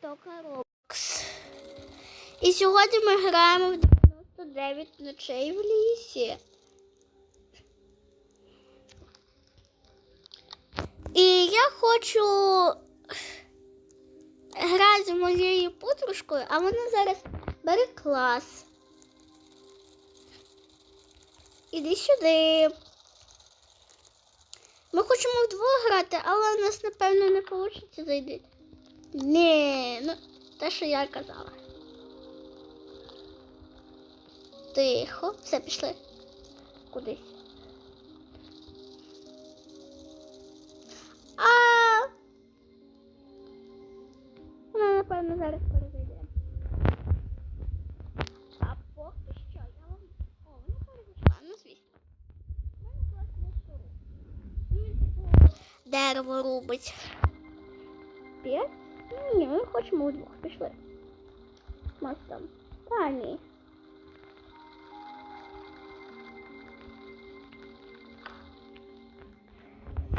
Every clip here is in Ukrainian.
Тіктока Рокс. І сьогодні ми граємо в 99 ночей в лісі. І я хочу грати з моєю подружкою, а вона зараз бере клас. Іди сюди. Ми хочемо вдвох грати, але у нас, напевно, не вийде зайти. Ні, ну те, що я казала. Тихо, все пішли. Кудись. А вона, напевно, зараз перезайде. А поки що я вам. О, вона перезайшла, ну звісно. У мене. Ну, він типу дерево рубить. П'ять? Ні, ми хочемо удвох. Пішли. Мостом. Та ні.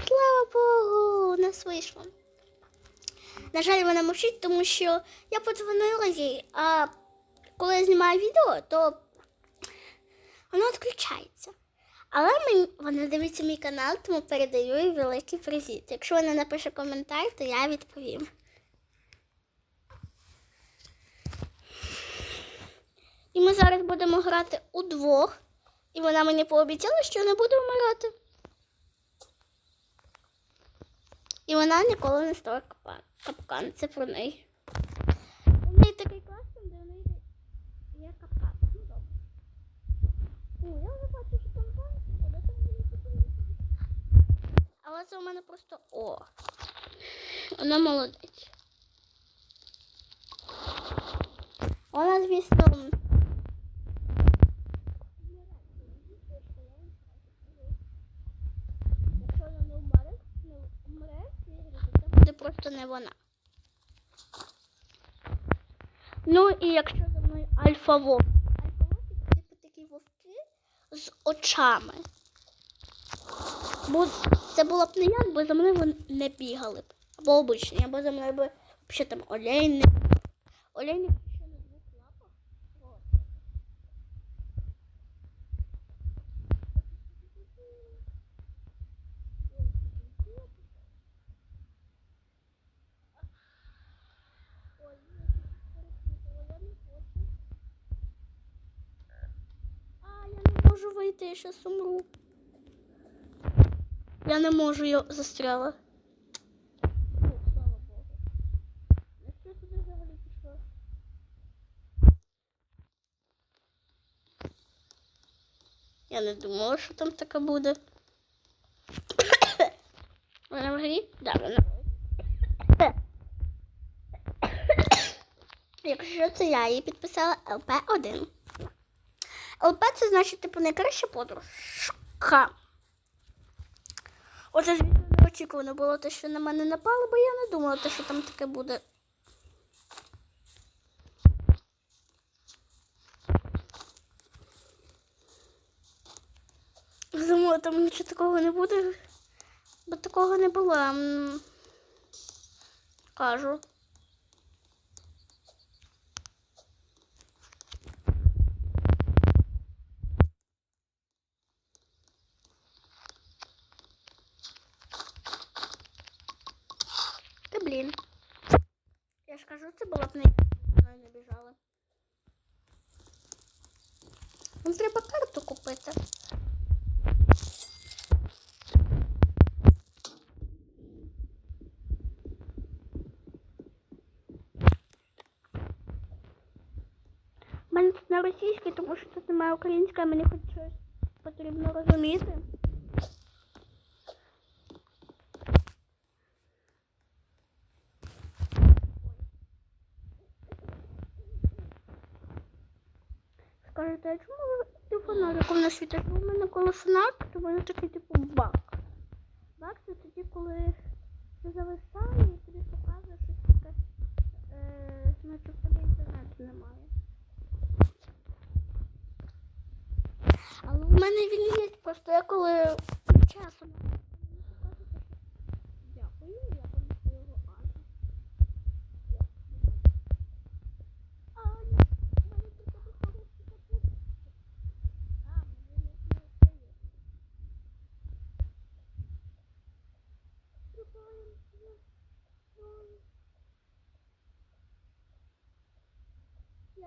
Слава Богу, у нас вийшло. На жаль, вона мовчить, тому що я подзвонила їй, а коли я знімаю відео, то воно відключається. Але мені, вона дивиться мій канал, тому передаю їй великий привіт. Якщо вона напише коментар, то я відповім. І ми зараз будемо грати удвох. І вона мені пообіцяла, що не буде вмирати. І вона ніколи не стала капкан. Це про неї. У неї такий кастом, де в неї є капкан. Ну добре. О, я вже бачу, що там танці. Але це у мене просто о. Вона молодець. Вона, звісно. Якщо вона не вмре, не вмре, це буде просто не вона. Ну і якщо за мною альфа вовк. Альфа вовк типу такі вовки з очами. Бо це було б не як, бо за мною вони не бігали б. Або обичні, або за мною би взагалі там олень. Олень ще на двох лапах. От. Ой, ні, перепутала, я не хочу. А, я не можу вийти, я щас умру. Я не можу, я застряла. Я не думала, що там таке буде. Вона в грі? Да, вона. Якщо це я її підписала ЛП1. ЛП це значить, типу, найкраща подружка. Оце, звісно, неочікувано було те, що на мене напало, бо я не думала, те, що там таке буде. Думала, там нічого такого не буде, бо такого не було. Кажу. Блін. Я ж кажу, це було б не не. Ну, треба карту купити. У мене тут на російській, тому що тут немає української, мені хоч щось потрібно розуміти. Скажете, а чому ти фонариком не світиш? Бо в мене коли фонарик, то в мене такий типу бак. Бак це тоді, коли ти зависає і тобі показує щось таке, е, наче в тебе інтернету немає. Але в мене він є, просто я коли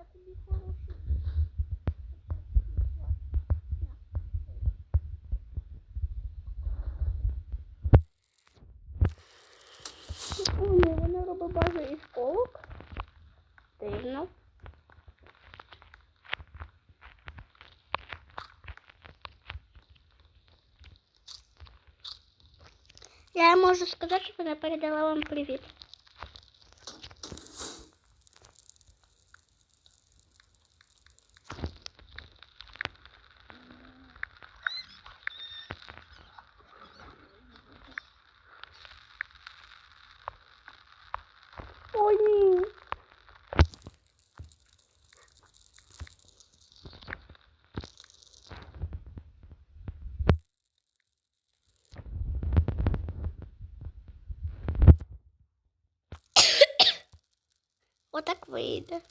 тобі хороший. Ой, вона робить базу із колок. Дивно. Я можу сказати, що вона передала вам привіт. Ой, ні. Отак вийде.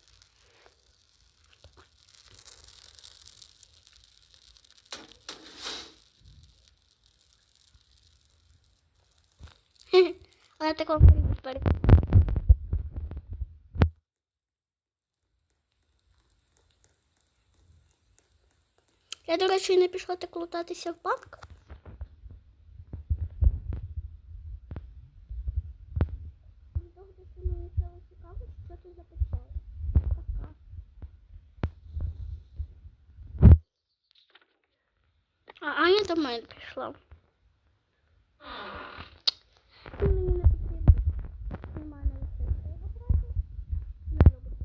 Вона такого привіт Я, до речі, не пішла так лутатися в банк. А Аня до мене пішла. Ну, Мені не потрібно. Немає на лице його брати. Не любить.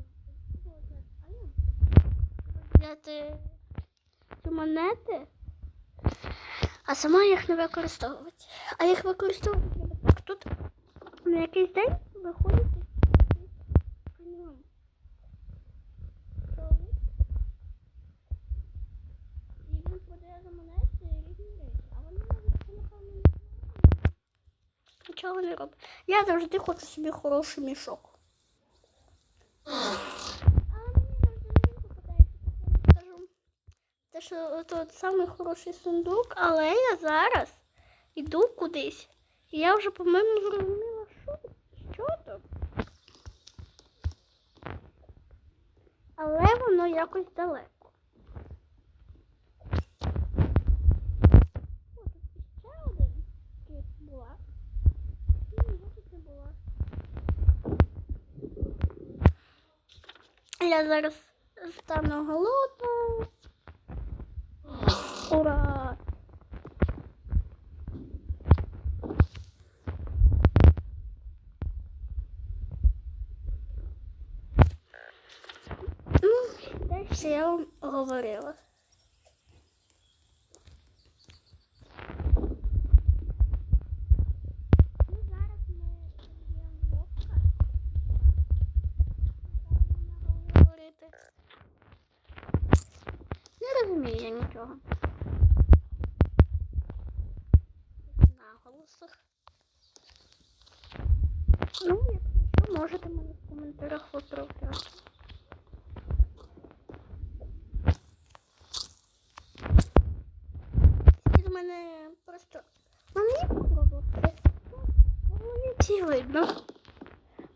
Аня. Взяти ці монети, а сама їх не використовувати. А їх використовувати треба так. Тут на якийсь день виходить прийом. Чоловік. І він продає за монети різні речі. А вони навіть це, напевно, не знають. Нічого не робить. Я завжди хочу собі хороший мішок. А мені завжди не попадається, скажу. Це самий хороший сундук, але я зараз йду кудись. І я вже, по-моєму, зрозуміла, що, що тут. Але воно якось далеко. О, тут ще один кит була. Ні, я не була. Я зараз стану голодною. Ура! Ну, дальше я вам говорила. Ну, зараз ми є вовка. говорити. Не розумію я нічого. На голосах. Ну, якщо що, можете мене в коментарях виправляти. У мене просто. Є попробувати. Голові ці видно.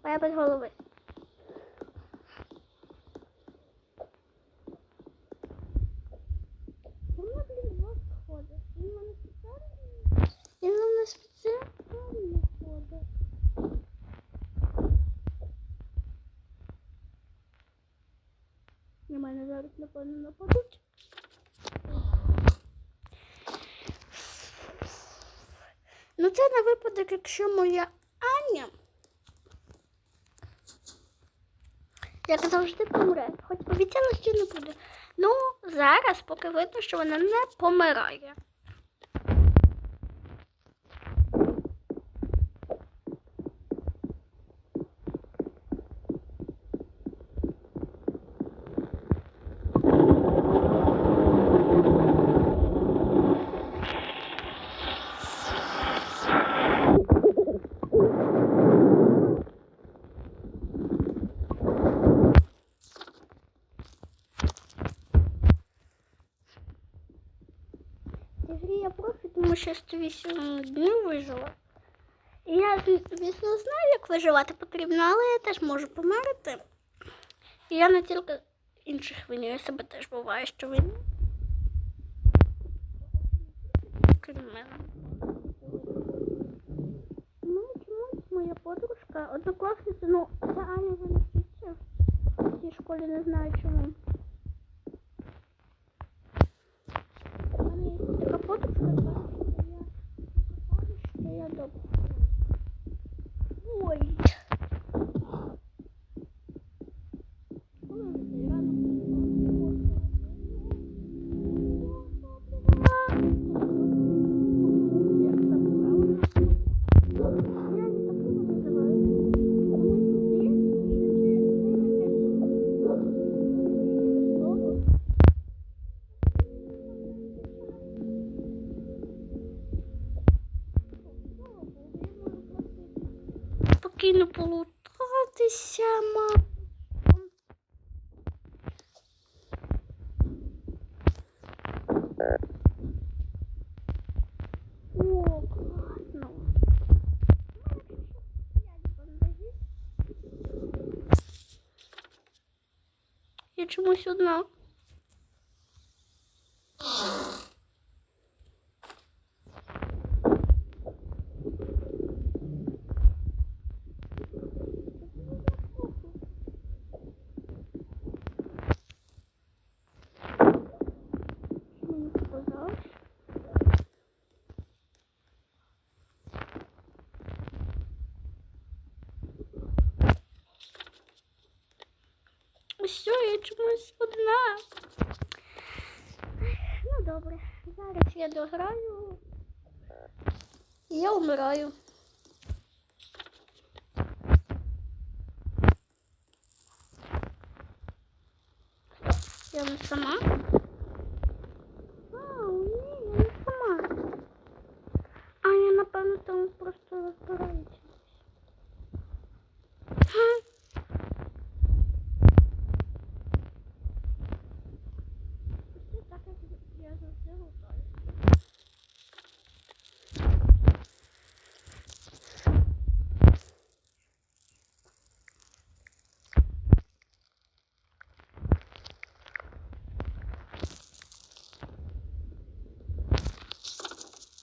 Моя я без голови. Вона, блін, вас ходить. Він мене спеціально. Він мене спеціально ходить. На мене зараз, напевно, нападуть. Ну, випадок, якщо моя Аня, як завжди, помре. Хоч обіцяла, що не буде. Ну, зараз поки видно, що вона не помирає. В цій грі я профі, тому що 108 днів вижила. Я, звісно, знаю, як виживати потрібно, але я теж можу померти. І я не тільки інших виню, я себе теж буває, що виню. Ну, чомусь моя подружка, однокласниця, ну, це Аня вона в цій школі, не знаю чому. Я чомусь одна. Мені показалось. Все, я чомусь одна. Ну добре, зараз я дограю. І я вмираю. Я не сама. Вау, ні, я не сама. Аня, напевно, там просто розбирається. Ха. Це так, як я завжди готую.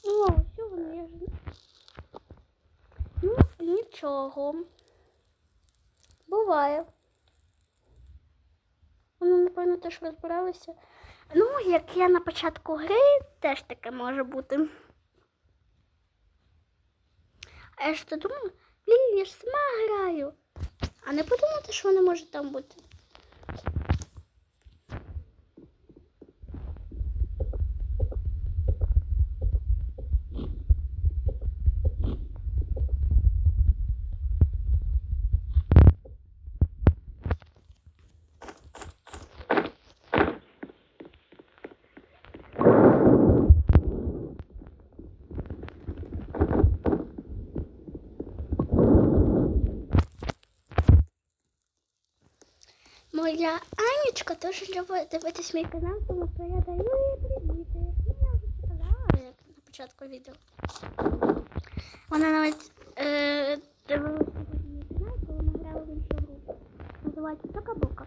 О, що воно я ж. Ну, нічого. Буває. Вони, напевно, теж розбиралися. Ну, як я на початку гри, теж таке може бути. А я ж то думаю, блін, я ж сама граю. А не подумати, що вони можуть там бути. Моя Анечка теж любить дивитись мій канал, тому що я даю їй привіти. Ну, я вже казала, як на початку відео. Вона навіть е, дивилася сьогодні мій канал, коли ми грали в іншу гру. Називається Тока-бока.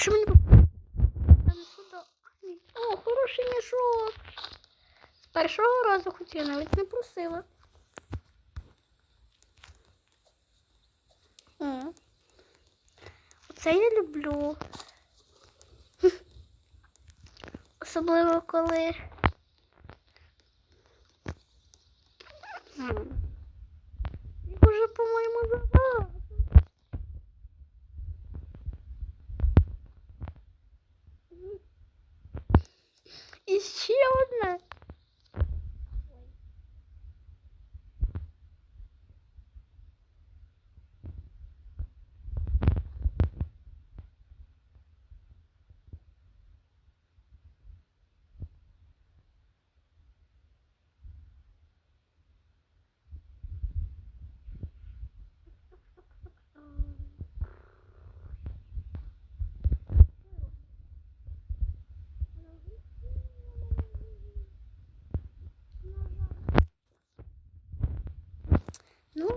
Якщо мені принесу до Ані. О, хороший мішок. З першого разу хоч я навіть не просила. Оце я люблю. Особливо коли. Ну,